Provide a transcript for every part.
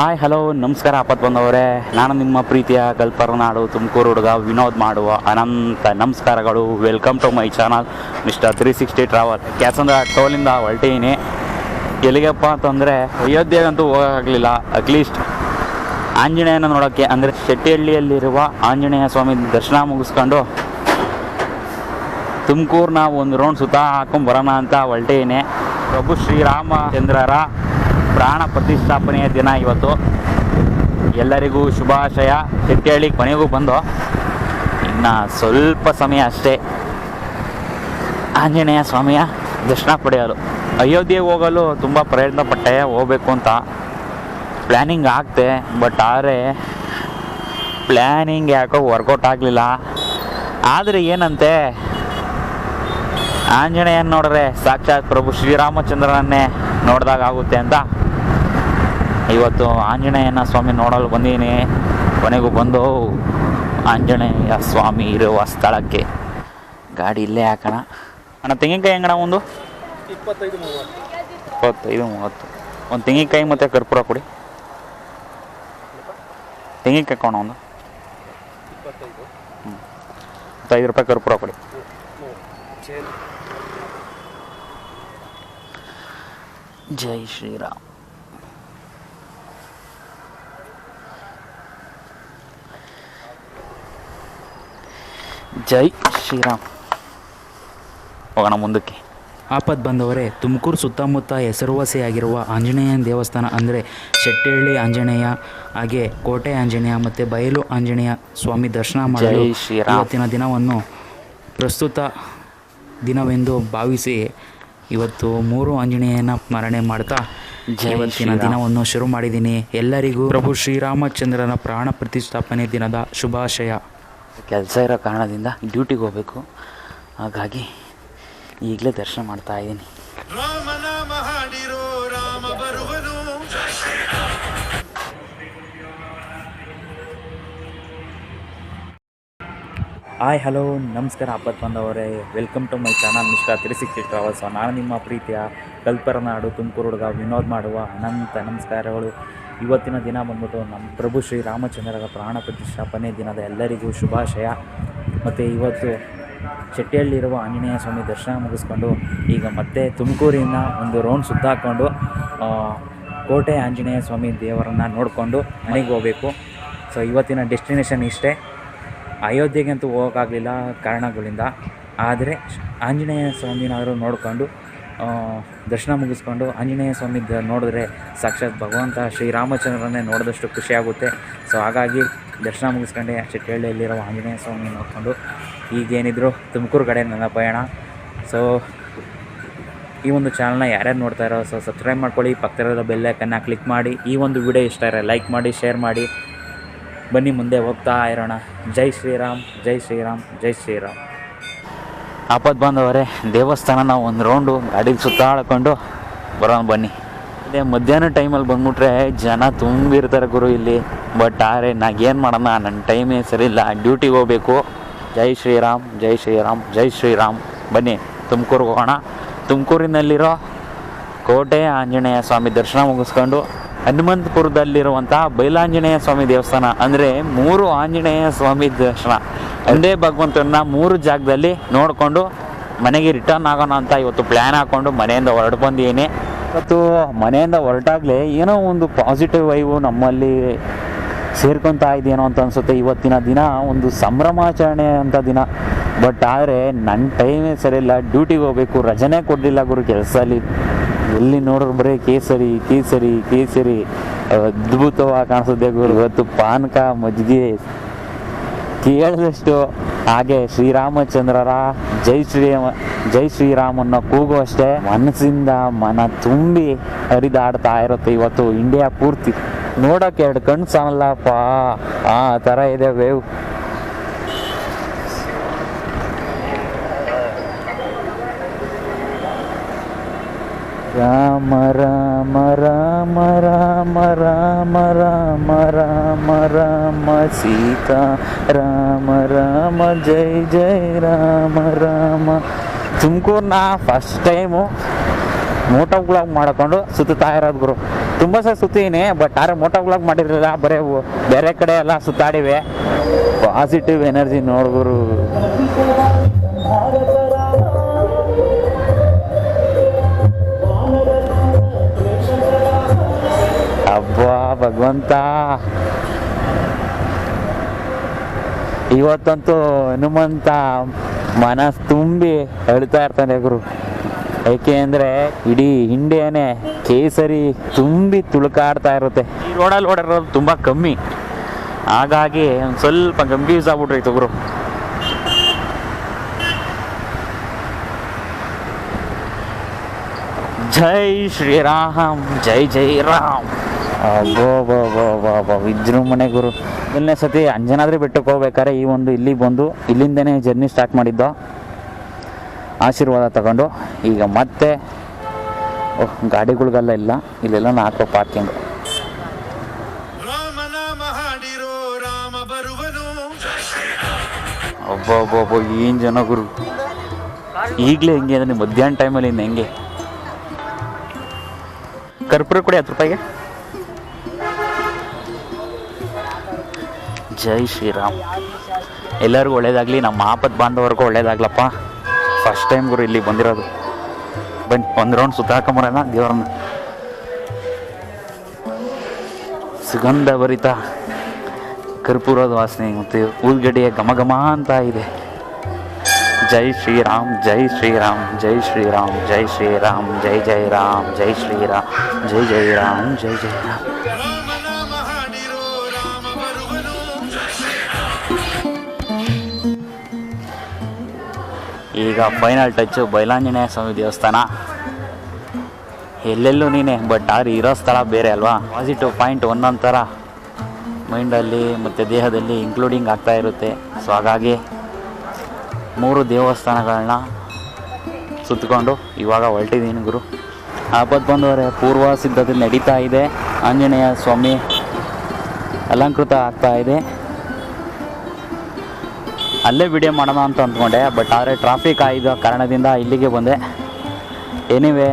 Hi hello ನಮಸ್ಕಾರ ಆಪತ್ ಬಂದವರೇ ನಾನು ನಿಮ್ಮ ಪ್ರೀತಿಯ ಕಲ್ಪರನಾಡು ತುಮಕೂರು ಹುಡುಗ ವಿನೋದ್ ಮಾಡುವ ಅನಂತ ನಮಸ್ಕಾರಗಳು. Welcome to my channel mister three sixty travel Kyasandra ಟೋಲಿಂದ ಹೊರಟೀನಿ. ಎಲ್ಲಿಗಪ್ಪ ಅಂತಂದರೆ, ಅಯೋಧ್ಯೆಗಂತೂ ಹೋಗೋಕ್ಕಾಗಲಿಲ್ಲ. ಅಟ್ಲೀಸ್ಟ್ ಆಂಜನೇಯನ ನೋಡೋಕ್ಕೆ, ಅಂದರೆ ಶೆಟ್ಟಿಹಳ್ಳಿಯಲ್ಲಿರುವ ಆಂಜನೇಯ ಸ್ವಾಮಿ ದರ್ಶನ ಮುಗಿಸ್ಕೊಂಡು ತುಮಕೂರನ್ನ ಒಂದು ರೌಂಡ್ ಸುತ್ತ ಹಾಕೊಂಡು ಬರೋಣ ಅಂತ ಹೊರಟೀನಿ. ಪ್ರಭು ಶ್ರೀರಾಮಚಂದ್ರರ ಪ್ರಾಣ ಪ್ರತಿಷ್ಠಾಪನೆಯ ದಿನ ಇವತ್ತು. ಎಲ್ಲರಿಗೂ ಶುಭಾಶಯ. ಶೆಟ್ಟಿಹಳ್ಳಿ ಕೊನೆಗೂ ಬಂದು. ಇನ್ನು ಸ್ವಲ್ಪ ಸಮಯ ಅಷ್ಟೇ. ಆಂಜನೇಯ ಸ್ವಾಮಿಯ ದರ್ಶನ ಪಡೆಯಲು. ಅಯೋಧ್ಯೆಗೆ ಹೋಗಲು ತುಂಬ ಪ್ರಯತ್ನ ಪಟ್ಟೆ, ಹೋಗಬೇಕು ಅಂತ. ಪ್ಲ್ಯಾನಿಂಗ್ ಆಗ್ತೆ, ಬಟ್ ಆದರೆ ಪ್ಲ್ಯಾನಿಂಗ್ ಯಾಕೋ ವರ್ಕೌಟ್ ಆಗಲಿಲ್ಲ. ಆದರೆ ಏನಂತೆ? ಆಂಜನೇಯನ್ ನೋಡಿದ್ರೆ ಸಾಕ್ಷಾತ್ ಪ್ರಭು ಶ್ರೀರಾಮಚಂದ್ರನನ್ನೇ ನೋಡಿದಾಗ ಆಗುತ್ತೆ ಅಂತ. ಇವತ್ತು ಆಂಜನೇಯನ ಸ್ವಾಮಿ ನೋಡಲು ಬಂದೀನಿ. ಕೊನೆಗೂ ಬಂದು ಆಂಜನೇಯ ಸ್ವಾಮಿ ಇರುವ ಸ್ಥಳಕ್ಕೆ. ಗಾಡಿ ಇಲ್ಲೇ ಹಾಕೋಣ. ಅಣ್ಣ ತೆಂಗಿನಕಾಯಿ ಹೆಂಗಣ ಒಂದು? ಇಪ್ಪತ್ತೈದು ಮೂವತ್ತು. ಇಪ್ಪತ್ತೈದು ಮೂವತ್ತು. ಒಂದು ತೆಂಗಿನಕಾಯಿ ಮತ್ತು ಕರ್ಪೂರ ಕೊಡಿ. ತೆಂಗಿನಕಾಯಿ ಕೊಣ ಒಂದು. ಹ್ಞೂ ಐದು ರೂಪಾಯಿ ಕರ್ಪೂರ ಕೊಡಿ. ಜೈ ಶ್ರೀರಾಮ್. ಜೈ ಶ್ರೀರಾಮ್. ಹೋಗೋಣ ಮುಂದಕ್ಕೆ. ಆಪತ್ ಬಂದವರೇ ತುಮಕೂರು ಸುತ್ತಮುತ್ತ ಹೆಸರುವಾಸಿಯಾಗಿರುವ ಆಂಜನೇಯನ ದೇವಸ್ಥಾನ ಅಂದರೆ ಶೆಟ್ಟಿಹಳ್ಳಿ ಆಂಜನೇಯ ಹಾಗೆ ಕೋಟೆ ಆಂಜನೇಯ ಮತ್ತು ಬಯಲು ಆಂಜನೇಯ ಸ್ವಾಮಿ ದರ್ಶನ ಮಾಡಲು. ಇವತ್ತಿನ ದಿನವನ್ನು ಪ್ರಸ್ತುತ ದಿನವೆಂದು ಭಾವಿಸಿ ಇವತ್ತು ಮೂರು ಆಂಜನೇಯನ ಸ್ಮರಣೆ ಮಾಡ್ತಾ ಇವತ್ತಿನ ದಿನವನ್ನು ಶುರು ಮಾಡಿದ್ದೀನಿ. ಎಲ್ಲರಿಗೂ ಪ್ರಭು ಶ್ರೀರಾಮಚಂದ್ರನ ಪ್ರಾಣ ಪ್ರತಿಷ್ಠಾಪನೆ ದಿನದ ಶುಭಾಶಯ. ಕೆಲಸ ಇರೋ ಕಾರಣದಿಂದ ಡ್ಯೂಟಿಗೆ ಹೋಗಬೇಕು. ಹಾಗಾಗಿ ಈಗಲೇ ದರ್ಶನ ಮಾಡ್ತಾ ಇದ್ದೀನಿ. ಹಾಯ್ ಹಲೋ ನಮಸ್ಕಾರ ಅಪ್ಪತ್ ಬಂದವರೇ. Welcome to my channel mister three sixty travels ನಾನು ನಿಮ್ಮ ಪ್ರೀತಿಯ ಕಲ್ಪರನಾಡು ತುಮಕೂರು ಹುಡುಗ ವಿನೋದ್ ಮಾಡುವ ಅನಂತ ನಮಸ್ಕಾರಗಳು. ಇವತ್ತಿನ ದಿನ ಬಂದ್ಬಿಟ್ಟು ನಮ್ಮ ಪ್ರಭು ಶ್ರೀ ರಾಮಚಂದ್ರರ ಪ್ರಾಣ ಪ್ರತಿಷ್ಠಾಪನೆ ದಿನದ ಎಲ್ಲರಿಗೂ ಶುಭಾಶಯ. ಮತ್ತು ಇವತ್ತು ಶೆಟ್ಟಿಯಲ್ಲಿರುವ ಆಂಜನೇಯ ಸ್ವಾಮಿ ದರ್ಶನ ಮುಗಿಸ್ಕೊಂಡು ಈಗ ಮತ್ತೆ ತುಮಕೂರಿನ ಒಂದು ರೌಂಡ್ ಸುತ್ತಾಕೊಂಡು ಆ, ಕೋಟೆ ಆಂಜನೇಯ ಸ್ವಾಮಿ ದೇವರನ್ನು ನೋಡಿಕೊಂಡು ಮನೆಗೆ ಹೋಗಬೇಕು. ಸೊ ಇವತ್ತಿನ ಡೆಸ್ಟಿನೇಷನ್ ಇಷ್ಟೇ. ಅಯೋಧ್ಯೆಗಂತೂ ಹೋಗೋಕ್ಕಾಗಲಿಲ್ಲ ಕಾರಣಗಳಿಂದ. ಆದರೆ ಆಂಜನೇಯ ಸ್ವಾಮಿನಾದರೂ ನೋಡಿಕೊಂಡು ದರ್ಶನ ಮುಗಿಸ್ಕೊಂಡು ಆಂಜನೇಯ ಸ್ವಾಮಿ ನೋಡಿದ್ರೆ ಸಾಕ್ಷಾತ್ ಭಗವಂತ ಶ್ರೀರಾಮಚಂದ್ರನೇ ನೋಡಿದಷ್ಟು ಖುಷಿಯಾಗುತ್ತೆ ಸೊ ಹಾಗಾಗಿ ದರ್ಶನ ಮುಗಿಸ್ಕೊಂಡೆ ಚಿಟ್ಟಹಳ್ಳಿಯಲ್ಲಿರೋ ಆಂಜನೇಯ ಸ್ವಾಮಿ ನೋಡಿಕೊಂಡು ಈಗೇನಿದ್ರು ತುಮಕೂರು ಕಡೆ ನನ್ನ ಪಯಣ. ಸೊ ಈ ಒಂದು ಚಾನಲ್ನ ಯಾರ್ಯಾರು ನೋಡ್ತಾ ಇರೋ ಸೊ ಸಬ್ಸ್ಕ್ರೈಬ್ ಮಾಡ್ಕೊಳ್ಳಿ, ಪಕ್ಕದಲ್ಲಿರೋ ಬೆಲ್ಲೈಕನ್ನ ಕ್ಲಿಕ್ ಮಾಡಿ, ಈ ಒಂದು ವಿಡಿಯೋ ಇಷ್ಟ ಇರೋ ಲೈಕ್ ಮಾಡಿ ಶೇರ್ ಮಾಡಿ. ಬನ್ನಿ, ಮುಂದೆ ಹೋಗ್ತಾ ಇರೋಣ. ಜೈ ಶ್ರೀರಾಮ್ ಜೈ ಶ್ರೀರಾಮ್ ಜೈ ಶ್ರೀರಾಮ್. ಆಪತ್ ಬಂದವರೇ ದೇವಸ್ಥಾನನ ಒಂದು ರೌಂಡು ಗಾಡಿಗೆ ಸುತ್ತಾಡ್ಕೊಂಡು ಬರೋಣ ಬನ್ನಿ. ಅದೇ ಮಧ್ಯಾಹ್ನ ಟೈಮಲ್ಲಿ ಬಂದ್ಬಿಟ್ರೆ ಜನ ತುಂಬಿರ್ತಾರೆ ಗುರು ಇಲ್ಲಿ. ಬಟ್ ಆದರೆ ನಾಗೇನು ಮಾಡೋಣ ನನ್ನ ಟೈಮೇ ಸರಿ ಇಲ್ಲ. ಡ್ಯೂಟಿಗೆ ಹೋಗಬೇಕು. ಜೈ ಶ್ರೀರಾಮ್ ಜೈ ಶ್ರೀರಾಮ್ ಜೈ ಶ್ರೀರಾಮ್. ಬನ್ನಿ, ತುಮಕೂರಿಗೆ ಹೋಗೋಣ. ತುಮಕೂರಿನಲ್ಲಿರೋ ಕೋಟೆ ಆಂಜನೇಯ ಸ್ವಾಮಿ ದರ್ಶನ ಮುಗಿಸ್ಕೊಂಡು ಹನುಮಂತಪುರದಲ್ಲಿರುವಂಥ ಬೈಲಾಂಜನೇಯ ಸ್ವಾಮಿ ದೇವಸ್ಥಾನ. ಅಂದರೆ ಮೂರು ಆಂಜನೇಯ ಸ್ವಾಮಿ ದರ್ಶನ. ಒಂದೇ ಭಗವಂತನ ಮೂರು ಜಾಗದಲ್ಲಿ ನೋಡಿಕೊಂಡು ಮನೆಗೆ ರಿಟರ್ನ್ ಆಗೋಣ ಅಂತ ಇವತ್ತು ಪ್ಲ್ಯಾನ್ ಹಾಕ್ಕೊಂಡು ಮನೆಯಿಂದ ಹೊರಟು ಬಂದೀನಿ ಇವತ್ತು ಮನೆಯಿಂದ ಹೊರಟಾಗಲೇ ಏನೋ ಒಂದು ಪಾಸಿಟಿವ್ ವೈವು ನಮ್ಮಲ್ಲಿ ಸೇರ್ಕೊತಾ ಇದೆಯೇನೋ ಅಂತ ಅನಿಸುತ್ತೆ. ಇವತ್ತಿನ ದಿನ ಒಂದು ಸಂಭ್ರಮಾಚರಣೆ ಅಂತ ದಿನ. ಬಟ್ ಆದರೆ ನನ್ನ ಟೈಮೇ ಸರಿಯಿಲ್ಲ ಡ್ಯೂಟಿಗೆ ಹೋಗಬೇಕು. ರಜನೆ ಕೊಡಲಿಲ್ಲ ಗುರು ಕೆಲಸದಲ್ಲಿ ಎಲ್ಲಿ ನೋಡಿದ್ರು ಬರೀ ಕೇಸರಿ ಕೇಸರಿ ಕೇಸರಿ. ಅದ್ಭುತವಾಗಿ ಕಾಣಿಸುತ್ತೆ ಗುರು. ಇವತ್ತು ಪಾನಕ, ಮಜ್ಜಿಗೆ ಕೇಳಿದಷ್ಟು ಹಾಗೆ ಶ್ರೀರಾಮಚಂದ್ರರ ಜೈ ಶ್ರೀರಾಮ ಜೈ ಶ್ರೀರಾಮನ್ನ ಅನ್ನೋ ಕೂಗು ಅಷ್ಟೇ ಮನಸ್ಸಿಂದ ಮನ ತುಂಬಿ ಹರಿದಾಡ್ತಾ ಇರುತ್ತೆ ಇವತ್ತು ಇಂಡಿಯಾ ಪೂರ್ತಿ. ನೋಡೋಕೆ ಎರಡು ಕಣ್ಣು ಸಾಲಲ್ಲಪ್ಪ. ಆ ಥರ ಇದೆ ವೇವ್ ರಾಮ ರಾಮ ರಾಮ ರಾಮ ರಾಮ ರಾಮ ರಾಮ ರಾಮ ಸೀತಾ, ರಾಮ ರಾಮ, ಜೈ ಜೈ, ರಾಮ ರಾಮ. ತುಮಕೂರ್ನ ಫಸ್ಟ್ ಟೈಮು ಮೋಟೋ ಬ್ಲಾಗ್ ಮಾಡಿಕೊಂಡು ಸುತ್ತಾ ಇರೋದು ಗುರು. ತುಂಬ ಸಹ ಸುತ್ತೀನಿ ಬಟ್ ಆದರೆ ಮೋಟೋ ಬ್ಲಾಗ್ ಮಾಡಿರಲಿಲ್ಲ, ಬರೀ ಬೇರೆ ಕಡೆ ಎಲ್ಲ ಸುತ್ತಾಡಿವೆ. ಪಾಸಿಟಿವ್ ಎನರ್ಜಿ ನೋಡ್ಗುರು ಅಬ್ಬಾ ಭಗವಂತ ಇವತ್ತಂತೂ ಹನುಮಂತ ಮನಸ್ ತುಂಬಿ ಅಳ್ತಾ ಇರ್ತಾನೆ ಗುರು. ಯಾಕೆ ಅಂದರೆ ಇಡೀ ಇಂಡಿಯಾನೇ ಕೇಸರಿ ತುಂಬಿ ತುಳುಕಾಡ್ತಾ ಇರುತ್ತೆ. ಈ ರೋಡಲ್ಲಿ ಓಡಾಡೋದು ತುಂಬ ಕಮ್ಮಿ. ಹಾಗಾಗಿ ಒಂದು ಸ್ವಲ್ಪ ಕನ್ಫ್ಯೂಸ್ ಆಗ್ಬಿಟ್ರೈತು ಗುರು. ಜೈ ಶ್ರೀರಾಮ್, ಜೈ ಜೈ ರಾಮ್. ಅಬ್ಬೋ ವಿಜೃಂಭಣೆ ಗುರು. ಮೊದಲನೇ ಸತಿ ಅಂಜನಾದ್ರಿ ಬೆಟ್ಟಕ್ಕೆ ಹೋಗ್ಬೇಕಾದ್ರೆ ಈ ಒಂದು ಇಲ್ಲಿ ಬಂದು ಇಲ್ಲಿಂದನೇ ಜರ್ನಿ ಸ್ಟಾರ್ಟ್ ಮಾಡಿದ್ದೋ. ಆಶೀರ್ವಾದ ತಗೊಂಡು. ಈಗ ಮತ್ತೆ ಓಹ್ ಗಾಡಿಗಳಿಗೆಲ್ಲ ಇಲ್ಲ. ಇಲ್ಲೆಲ್ಲ ನಾಲ್ಕು ಪಾರ್ಕಿಂಗ್ ಒಬ್ಬೊಬ್ಬೊಬ್ಬ ಏನು ಜನ ಗುರು. ಈಗಲೇ ಹೆಂಗೆ ಅಂದರೆ ಮಧ್ಯಾಹ್ನ ಟೈಮಲ್ಲಿ ಇನ್ನು ಹೆಂಗೆ? ಕರ್ಪೂರ ಕೊಡಿ ಹತ್ತು ರೂಪಾಯಿಗೆ. ಜೈ ಶ್ರೀರಾಮ್. ಎಲ್ಲರಿಗೂ ಒಳ್ಳೇದಾಗಲಿ, ನಮ್ಮ ಆಪತ್ ಬಾಂಧವರಿಗೂ ಒಳ್ಳೇದಾಗ್ಲಪ್ಪ. ಫಸ್ಟ್ ಟೈಮ್ ಗುರು ಇಲ್ಲಿ ಬಂದಿರೋದು. ಬನ್ನಿ, ಒಂದು ರೌಂಡ್ ಸುತ್ತಾಕೊಂಬರೋಣ ದೇವ್ರನ್ನ. ಸುಗಂಧ ಭರಿತ ಕರ್ಪೂರದ ವಾಸನೆ ಮತ್ತು ಊದ್ಗಡ್ಡೆಯ ಘಮ ಘಮ ಅಂತ ಇದೆ. ಜೈ ಶ್ರೀರಾಮ್ ಜೈ ಶ್ರೀರಾಮ್ ಜೈ ಶ್ರೀರಾಮ್ ಜೈ ಶ್ರೀರಾಮ್, ಜೈ ಜೈ ರಾಮ್, ಜೈ ಶ್ರೀರಾಮ್, ಜೈ ಜೈ ರಾಮ್, ಜೈ ಜೈ ರಾಮ್. ಈಗ ಫೈನಲ್ ಟಚ್ ಬೈಲಾಂಜನೇಯ ಸ್ವಾಮಿ ದೇವಸ್ಥಾನ. ಎಲ್ಲೆಲ್ಲೂ ನೀನೆ ಬಟ್ ಆದ್ರೆ ಇರೋ ಸ್ಥಳ ಬೇರೆ ಅಲ್ವಾ? ಪಾಸಿಟಿವ್ ಪಾಯಿಂಟ್ ಒಂದೊಂದು ಥರ ಮೈಂಡಲ್ಲಿ ಮತ್ತು ದೇಹದಲ್ಲಿ ಇನ್ಕ್ಲೂಡಿಂಗ್ ಆಗ್ತಾ ಇರುತ್ತೆ. ಸೊ ಹಾಗಾಗಿ ಮೂರು ದೇವಸ್ಥಾನಗಳನ್ನ ಸುತ್ತಕೊಂಡು ಇವಾಗ ಹೊರಟಿದ್ದೀನಿ ಗುರು. ಆಪತ್ ಬಂದವರೆ ಪೂರ್ವ ಸಿದ್ಧತೆ ನಡೀತಾ ಇದೆ. ಆಂಜನೇಯ ಸ್ವಾಮಿ ಅಲಂಕೃತ ಆಗ್ತಾ ಇದೆ. ಅಲ್ಲೇ ವಿಡಿಯೋ ಮಾಡೋಣ ಅಂತ ಅಂದ್ಕೊಂಡೆ ಬಟ್ ಆದರೆ ಟ್ರಾಫಿಕ್ ಆಗಿದ್ದ ಕಾರಣದಿಂದ ಇಲ್ಲಿಗೆ ಬಂದೆ. ಎನಿವೆ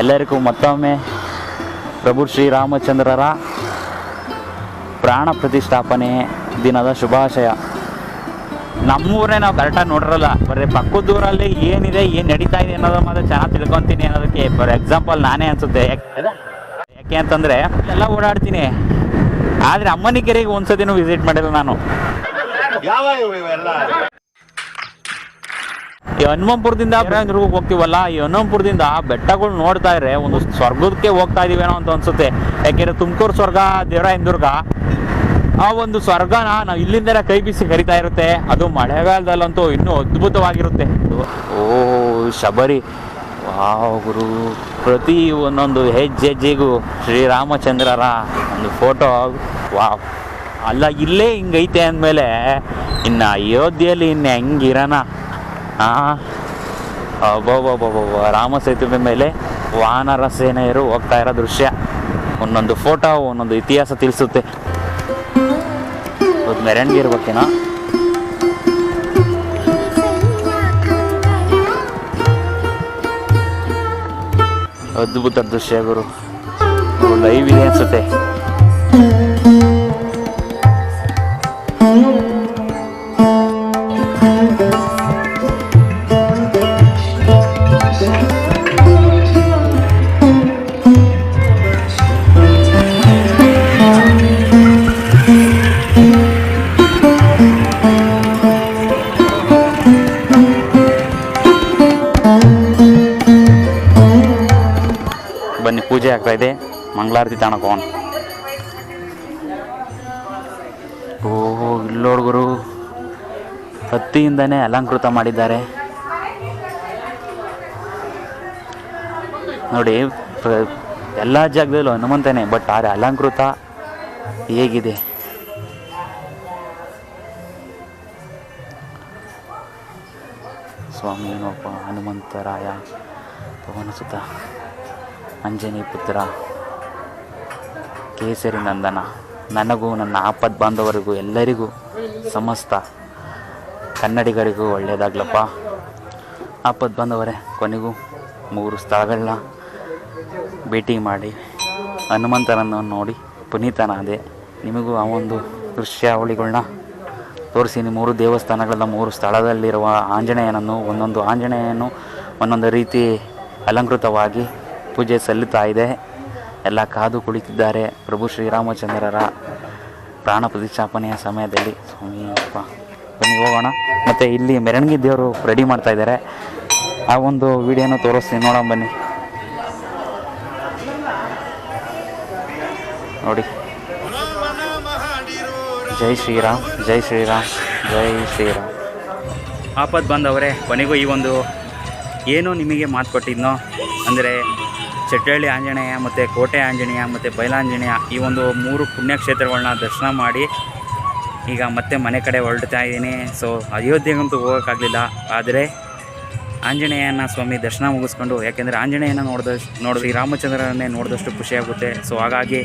ಎಲ್ಲರಿಗೂ ಮತ್ತೊಮ್ಮೆ ಪ್ರಭು ಶ್ರೀರಾಮಚಂದ್ರರ ಪ್ರಾಣ ಪ್ರತಿಷ್ಠಾಪನೆ ದಿನದ ಶುಭಾಶಯ. ನಮ್ಮೂರೇ ನಾವು ಕರೆಕ್ಟಾಗಿ ನೋಡಿರಲ್ಲ, ಬರೀ ಪಕ್ಕದೂರಲ್ಲಿ ಏನಿದೆ, ಏನು ನಡೀತಾ ಇದೆ ಅನ್ನೋದು ಮಾತ್ರ ಚೆನ್ನಾಗಿ ತಿಳ್ಕೊತೀನಿ ಅನ್ನೋದಕ್ಕೆ ಫಾರ್ ಎಕ್ಸಾಂಪಲ್ ನಾನೇ ಅನಿಸುತ್ತೆ. ಯಾಕೆ ಯಾಕೆ ಅಂತಂದರೆ, ಎಲ್ಲ ಓಡಾಡ್ತೀನಿ. ಆದರೆ ಅಮ್ಮನಿಕೆರೆಗೆ ಒಂದ್ಸತಿನೂ ವಿಸಿಟ್ ಮಾಡಿಲ್ಲ ನಾನು. ಈ ಹನುಮಂಪುರದಿಂದ ಹೋಗ್ತೀವಲ್ಲ, ಈ ಹನುಮಂಪುರದಿಂದ ಬೆಟ್ಟಗಳು ನೋಡ್ತಾ ಇದ್ರೆ ಒಂದು ಸ್ವರ್ಗಕ್ಕೆ ಹೋಗ್ತಾ ಇದೀವೇನೋ ಅಂತ ಅನ್ಸುತ್ತೆ. ಯಾಕೆಂದ್ರೆ ತುಮಕೂರು ಸ್ವರ್ಗ, ದೇವರಾಯನದುರ್ಗ, ಆ ಒಂದು ಸ್ವರ್ಗನ ನಾವು ಇಲ್ಲಿಂದಲೇ ಕೈ ಬೀಸಿ ಕರಿತಾ ಇರುತ್ತೆ. ಅದು ಮಳೆಗಾಲದಲ್ಲಂತೂ ಇನ್ನೂ ಅದ್ಭುತವಾಗಿರುತ್ತೆ. ಓ, ಶಬರಿ. ವಾವ್, ಗುರು. ಪ್ರತಿ ಒಂದೊಂದು ಹೆಜ್ಜೆ ಹೆಜ್ಜೆಗೂ ಶ್ರೀರಾಮಚಂದ್ರರ ಒಂದು ಫೋಟೋ. ವಾವ್. ಅಲ್ಲ, ಇಲ್ಲೇ ಹಿಂಗೈತೆ ಅಂದಮೇಲೆ ಇನ್ನು ಅಯೋಧ್ಯೆಯಲ್ಲಿ ಇನ್ನು ಹೆಂಗಿರೋಣ? ಹಾಂ ರಾಮ ಸೇತುವೆ ಮೇಲೆ ವಾನರ ಸೇನೆಯರು ಹೋಗ್ತಾ ಇರೋ ದೃಶ್ಯ. ಒಂದೊಂದು ಫೋಟೋ ಒಂದೊಂದು ಇತಿಹಾಸ ತಿಳಿಸುತ್ತೆ. ಇವತ್ತು ಮೆರವಣಿಗೆ ಇರ್ಬೇಕೇನೋ? ಅದ್ಭುತ ದೃಶ್ಯ ಗುರು. ಲೈವ್ ಇದೆ ಅನ್ಸುತ್ತೆ. ಬನ್ನಿ, ಪೂಜೆ ಆಗ್ತಾ ಇದೆ. ಮಂಗಳಾರತಿ ತಾಣಕೋನ್ ಓ ಗುರು. ಹತ್ತಿಯಿಂದನೇ ಅಲಂಕೃತ ಮಾಡಿದ್ದಾರೆ. ನೋಡಿ ಎಲ್ಲ ಜಾಗದಲ್ಲೂ ಹನುಮಂತನೇ, ಬಟ್ ಆದರೆ ಅಲಂಕೃತ ಹೇಗಿದೆ? ಸ್ವಾಮಿ, ಏನೋಪ್ಪ, ಹನುಮಂತರಾಯ ಪವನ ಸುತ ಅಂಜನಿ ಪುತ್ರ, ಕೇಸರಿ ನಂದನ, ನನಗೂ ನನ್ನ ಆಪದ್ ಬಾಂಧವರಿಗೂ ಎಲ್ಲರಿಗೂ ಸಮಸ್ತ ಕನ್ನಡಿಗರಿಗೂ ಒಳ್ಳೆಯದಾಗ್ಲಪ್ಪ. ಆಪದ್ ಬಾಂಧವರೇ, ಕೊನೆಗೂ ಮೂರು ಸ್ಥಳಗಳನ್ನ ಭೇಟಿ ಮಾಡಿ, ಹನುಮಂತನನ್ನು ನೋಡಿ ಪುನೀತನಾದೆ. ನಿಮಗೂ ಆ ಒಂದು ದೃಶ್ಯಾವಳಿಗಳನ್ನ ತೋರಿಸಿ. ಮೂರು ದೇವಸ್ಥಾನಗಳೆಲ್ಲ ಮೂರು ಸ್ಥಳದಲ್ಲಿರುವ ಆಂಜನೇಯನನ್ನು, ಒಂದೊಂದು ಆಂಜನೇಯನು ಒಂದೊಂದು ರೀತಿ ಅಲಂಕೃತವಾಗಿ ಪೂಜೆ ಸಲ್ಲುತ್ತಾ ಇದೆ. ಎಲ್ಲ ಕಾದು ಕುಳಿತಿದ್ದಾರೆ. ಪ್ರಭು ಶ್ರೀರಾಮಚಂದ್ರರ ಪ್ರಾಣ ಪ್ರತಿಷ್ಠಾಪನೆಯ ಸಮಯದಲ್ಲಿ. ಸ್ವಾಮಿ ಬನ್ನಿ ಹೋಗೋಣ. ಮತ್ತು ಇಲ್ಲಿ ಮೆರವಣಿಗೆ ದೇವರು ರೆಡಿ ಮಾಡ್ತಾ ಇದ್ದಾರೆ. ಆ ಒಂದು ವಿಡಿಯೋನ ತೋರಿಸ್ತೀನಿ. ನೋಡೋಣ ಬನ್ನಿ. ನೋಡಿ. ಜೈ ಶ್ರೀರಾಮ್ ಜೈ ಶ್ರೀರಾಮ್ ಜೈ ಶ್ರೀರಾಮ್. ಆಪತ್ ಬಂದವರೇ, ಕೊನೆಗೂ ಈ ಒಂದು ಏನು ನಿಮಗೆ ಮಾತು ಕೊಟ್ಟಿದ್ನೋ, ಅಂದರೆ ಚಟ್ಟಹಳ್ಳಿ ಆಂಜನೇಯ ಮತ್ತು ಕೋಟೆ ಆಂಜನೇಯ ಮತ್ತು ಬೈಲಾಂಜನೇಯ ಈ ಒಂದು ಮೂರು ಪುಣ್ಯಕ್ಷೇತ್ರಗಳನ್ನ ದರ್ಶನ ಮಾಡಿ ಈಗ ಮತ್ತೆ ಮನೆ ಕಡೆ ಹೊರಡ್ತಾ ಇದ್ದೀನಿ. ಸೊ ಅಯೋಧ್ಯೆಗಂತೂ ಹೋಗೋಕ್ಕಾಗಲಿಲ್ಲ. ಆದರೆ ಆಂಜನೇಯನ ಸ್ವಾಮಿ ದರ್ಶನ ಮುಗಿಸ್ಕೊಂಡು, ಯಾಕೆಂದರೆ ಆಂಜನೇಯನ ನೋಡಿದಷ್ಟು ನೋಡಿ ರಾಮಚಂದ್ರನೇ ನೋಡಿದಷ್ಟು ಖುಷಿಯಾಗುತ್ತೆ ಸೊ ಹಾಗಾಗಿ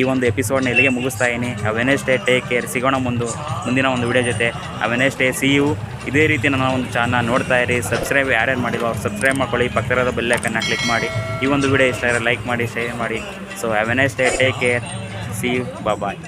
ಈ ಒಂದು ಎಪಿಸೋಡ್ನ ಇಲ್ಲಿಗೆ ಮುಗಿಸ್ತಾ ಇದ್ದೀನಿ. ಆ ವೆನೆಸ್ಡೇ ಟೇಕ್ ಕೇರ್ ಸಿಗೋಣ ಮುಂದೆ, ಮುಂದಿನ ಒಂದು ವಿಡಿಯೋ ಜೊತೆ. ಆ ವೆನೆಸ್ಡೇ ಸಿ ಯು ಇದೇ ರೀತಿ ನನ್ನ ಒಂದು ಚಾನಲ್ ನೋಡ್ತಾ ಇರಿ ಸಬ್ಸ್ಕ್ರೈಬ್ ಯಾರ್ಯಾರು ಮಾಡಿಲ್ಲ ಅವ್ರು ಸಬ್ಸ್ಕ್ರೈಬ್ ಮಾಡ್ಕೊಳ್ಳಿ ಪಕ್ಕದ ಬೆಲ್ಲೈಕನ್ನ ಕ್ಲಿಕ್ ಮಾಡಿ, ಈ ಒಂದು ವಿಡಿಯೋ ಇಷ್ಟ ಲೈಕ್ ಮಾಡಿ ಶೇರ್ ಮಾಡಿ. ಸೊ ಆ Wednesday take care see you bye